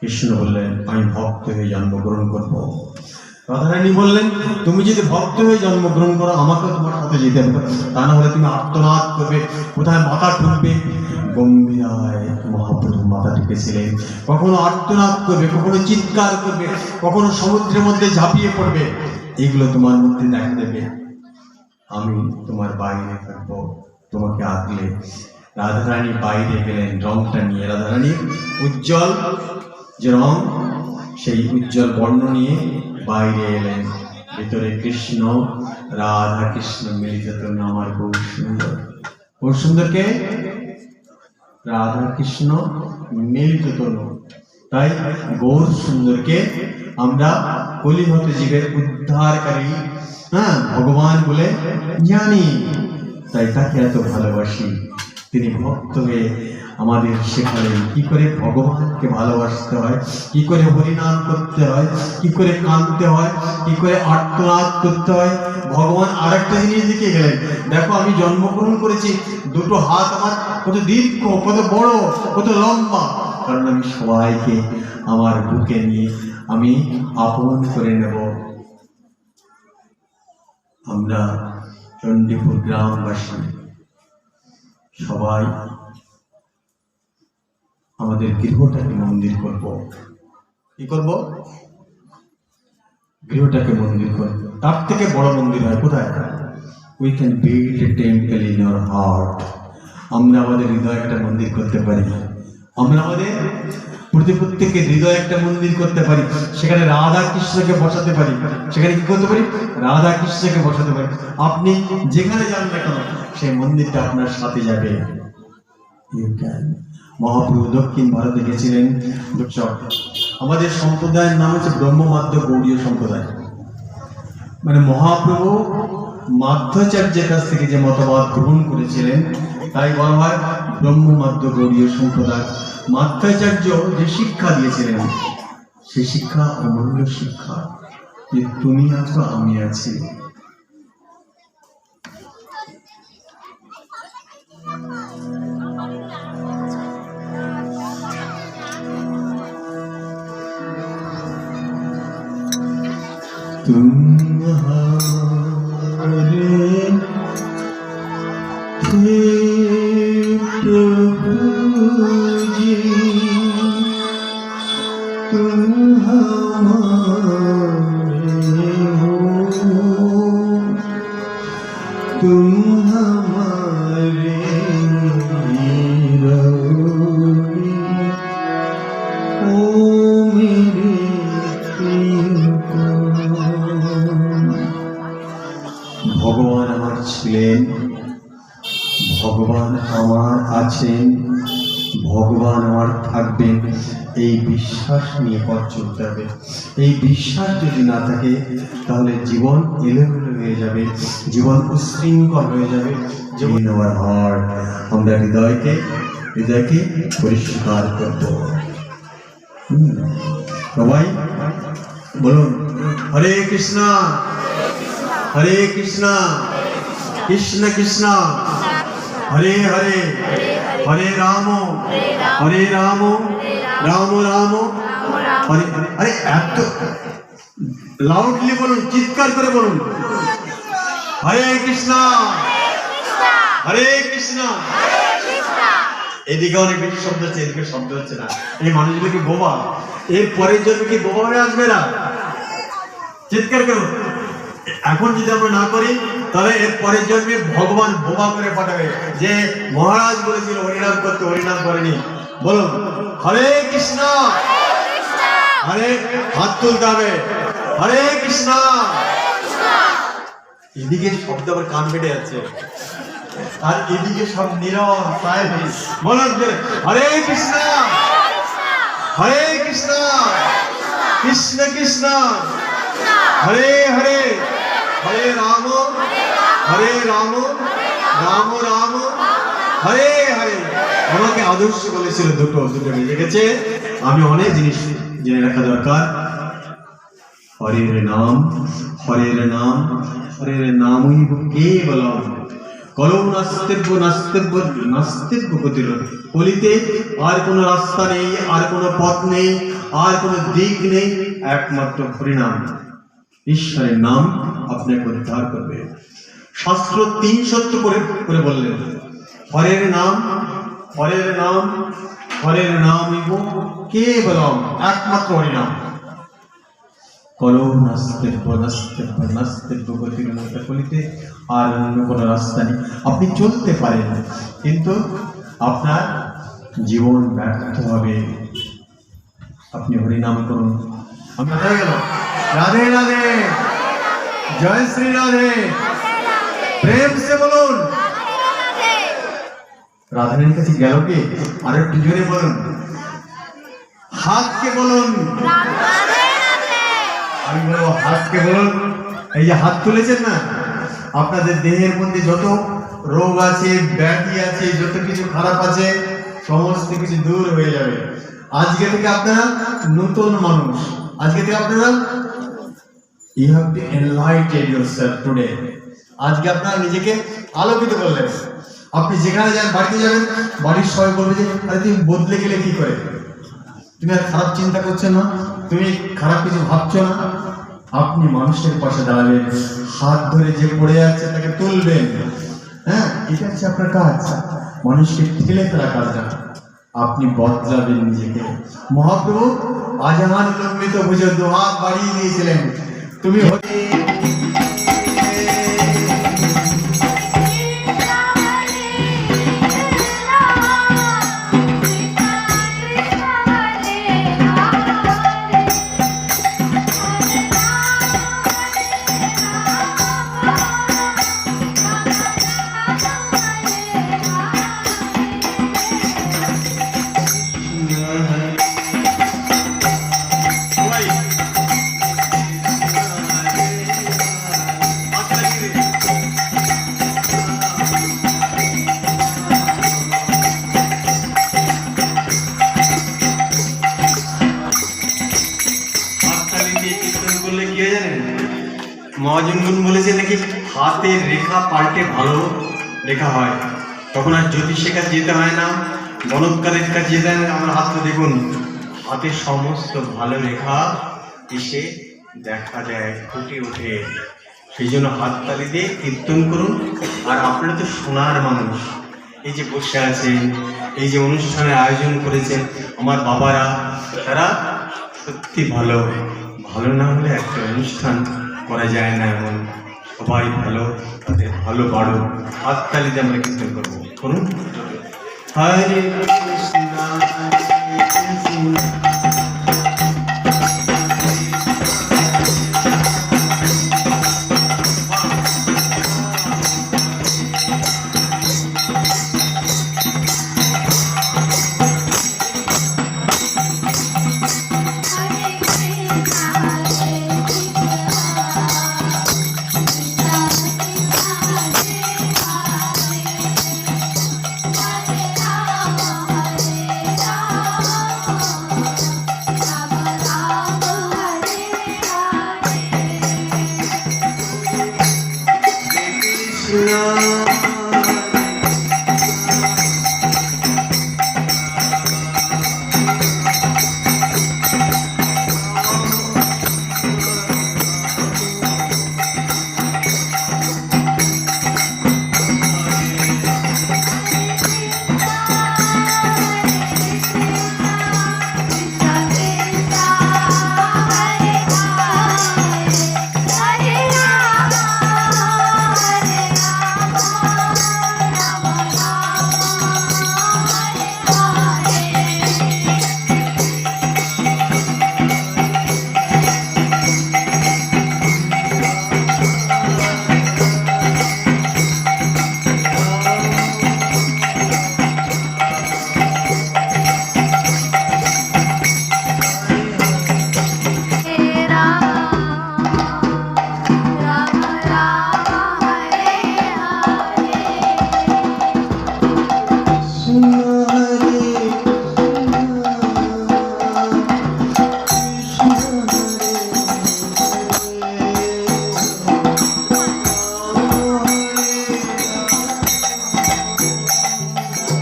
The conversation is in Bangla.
কৃষ্ণ বললেন, আমি ভক্ত হয়ে জন্মগ্রহণ করব। রাধারানী বললেন, তুমি যদি ভক্ত হয়ে জন্মগ্রহণ করো আমাকে তোমার সাথে যেতে হবে। তা না হলে তুমি আত্মনাদ করবে, কোথায় মাথা ঠুকবে? গম্ভীরায় মহাপ্রভু মাথা ঠুকেছিলেন। কখনো আত্মনাদ করবে, কখনো চিৎকার করবে, কখনো সমুদ্রের মধ্যে ঝাঁপিয়ে পড়বে। এগুলো তোমার মধ্যে দেখা দেবে। আমি তোমার বাইরে থাকব, তোমাকে আগলে রাধারানী বাইরে গেলেন, রংটা নিয়ে। রাধারানী উজ্জ্বল যে রং সেই উজ্জ্বল বর্ণ নিয়ে বাইরে এলেন। ভিতরে কৃষ্ণ, রাধা কৃষ্ণ মিলিত আমার বহু সুন্দর বহু সুন্দরকে রাধা কৃষ্ণ মিলিত তনু তাই গৌর সুন্দরকে আমরা কলিহত জীবের উদ্ধারকারী হ্যাঁ ভগবান বলে জানি। তাই তাকে এত ভালোবাসি। তিনি ভক্ত হয়ে আমাদের শেখালেন কি করে ভগবানকে ভালোবাসতে হয়? কি করে হরিনাম করতে হয়? কি করে কাঁদতে হয়? কি করে আর্তনাদ করতে হয়? ভগবান আরেকটা জিনিস দিকে গেলেন। দেখো, আমি জন্মগ্রহণ করেছি। দুটো হাত আমার কত দীর্ঘ, কত বড়, কত লম্বা। কারণ আমি সবাইকে আমার বুকে নিয়ে আমি আপন করে নেব। আমরা চণ্ডীপুর গ্রামবাসী সবাই আমাদের গৃহটাকে মন্দির করব। কি করব? গৃহটাকে মন্দির করব। তার থেকে বড় মন্দির হয় কোথায়? We can build a temple in our heart আমরা আমাদের হৃদয় একটা মন্দির করতে পারি। আমরা আমাদের প্রতি প্রত্যেকের হৃদয়ে একটা মন্দির করতে পারি। সেখানে রাধা কৃষ্ণকে বসাতে পারি। সেখানে কি করতে পারি? রাধা কৃষ্ণকে বসাতে পারি। আপনি যেখানে যান না কেন, সেই মন্দিরটা আপনার সাথে যাবে। You can. মহাপ্রভু দক্ষিণ ভারতে গেছিলেন। উৎসব আমাদের সম্প্রদায়ের নাম হচ্ছে ব্রহ্মমাধ্য গৌড়ীয় সম্প্রদায়। মানে মহাপ্রভু মাধ্যাচার্যের কাছ থেকে যে মতবাদ গ্রহণ করেছিলেন, তাই বলা হয় ব্রহ্মমাধ্য গৌড়ীয় সম্প্রদায়। মাধ্যাচার্য যে শিক্ষা দিয়েছিলেন, সেই শিক্ষা অমূল্য শিক্ষা। যে তুমি আছো, আমি আছি। तुम हमारे ভগবান আমার ছিলেন, ভগবান আমার আছেন, ভগবান আমার থাকবেন। এই বিশ্বাস নিয়ে পথ চলতে হবে। এই বিশ্বাস যদি না থাকে, তাহলে জীবন এলোমেলো হয়ে যাবে, জীবন উশৃঙ্খল হয়ে যাবে। জীবন আমার হার্ট আমরা হৃদয়কে হৃদয়কে পরিষ্কার করব। সবাই বলুন, হরে কৃষ্ণ। হরে কৃষ্ণ। কৃষ্ণ কৃষ্ণ। হরে হরে। হরে রাম। হরে রাম। রাম রাম। হরে আরে এত লাউডলি বলুন, চিৎকার করে বলুন। হরে কৃষ্ণ। হরে কৃষ্ণ। এদিকে অনেক বেশি শব্দ হচ্ছে, এদিকে শব্দ হচ্ছে না। এই মানুষগুলো কি বোবা? এর পরের জন্য কি বোবা হয়ে আসবে না? চিৎকার করুন। এখন যদি আমরা না করি তাহলে এর পরের জন্মে ভগবান বোবা করে পাঠাবে। যে মহারাজ বলেছিল, হরিনাম করতে, হরিনাম করেনি। বলুন, হরে কৃষ্ণ। হরে হাত তুলতে হবে। হরে কৃষ্ণ। এদিকে শব্দ আবার কান বেড়ে যাচ্ছে। আর এদিকে সব নীরব বলুন হরে কৃষ্ণ। হরে কৃষ্ণ। কৃষ্ণ কৃষ্ণ। হরে হরে। হরে রাম হরে রাম রাম রাম, হরে হরে। আমাকে আদর্শ বলেছিল দুটো দুটো বেজে গেছে। আমি অনেক জিনিস জেনে রাখা দরকার। হরের নাম হরের নাম, হরের নামই কেবলম। কলৌ নাস্তিব্য নাস্তিব্য নাস্তিব্য গতির কলিতে আর কোনো রাস্তা নেই, আর কোনো পথ নেই, আর কোনো দিক নেই, একমাত্র হরিনাম। ঈশ্বরের নাম আপনাকে উদ্ধার করবে। শাস্ত্র তিন সত্য করে করে বললেন, হরের নাম হরের নাম হরের নাম কেবলম একমাত্র হরিনাম। কলম মধ্যে আর অন্য কোনো রাস্তা নেই। আপনি চলতে পারেন, কিন্তু আপনার জীবন ব্যর্থ হবে। আপনি হরিনাম করুন। আমরা হয়ে গেল রাধে রাধে। জয় শ্রী রাধে প্রেম সে বলুন। রাধারানীর কাছে গেল কে? আর একটু জোরে বলুন। হাতকে বলুন। আমি বলব, হাতকে বলুন। এই যে হাত তুলেছেন না? আপনাদের দেহের মধ্যে যত রোগ আছে, ব্যাধি আছে, যত কিছু খারাপ আছে, সমস্ত কিছু দূর হয়ে যাবে। আজকে থেকে আপনারা নতুন মানুষ। আজকে থেকে আপনারা you have to enlightened yourself today আজকে আপনারা নিজেকে আলোকিত করলেন। আপনি যেখানে যান, বাড়িতে যাবেন, বাড়ির সবাই বলবে যে, আরে তুমি বদলে গেলে কি করে? তুমি আর খারাপ চিন্তা করছ না, তুমি খারাপ কিছু ভাবছ না। আপনি মানুষের পাশে দাঁড়াবেন, হাত ধরে যে পড়ে যাচ্ছে তাকে তুলবেন। হ্যাঁ এটা হচ্ছে আপনার কাজ। মানুষকে ঠেলে ফেলা কাজ না আপনি বদলাবেন নিজেকে। মহাপ্রভু আজাহান লম্বিত বুঝে দুহাত বাড়িয়ে দিয়েছিলেন। তুমি মহাজনগুন বলেছে নাকি হাতের রেখা পাল্টে ভালো লেখা হয়। তখন আর জ্যোতিষের কাছে যেতে হয় না গণৎকারের কাছে যেতে হয় না। আমার হাতটা দেখুন, হাতে সমস্ত ভালো লেখা এসে দেখা যায়, ফুটে ওঠে। সেই জন্য হাততালি দিয়ে কীর্তন করুন। আর আপনারা তো সোনার মানুষ। এই যে বসে আছেন, এই যে অনুষ্ঠানের আয়োজন করেছেন, আমার বাবারা, তারা সত্যি ভালো। ভালো না হলে একটা অনুষ্ঠান করা যায় না এমন। সবাই ভালো, তাদের ভালো বাড়ো হাততালিতে আমরা কীর্তন করব। করুন। হরে কৃষ্ণ।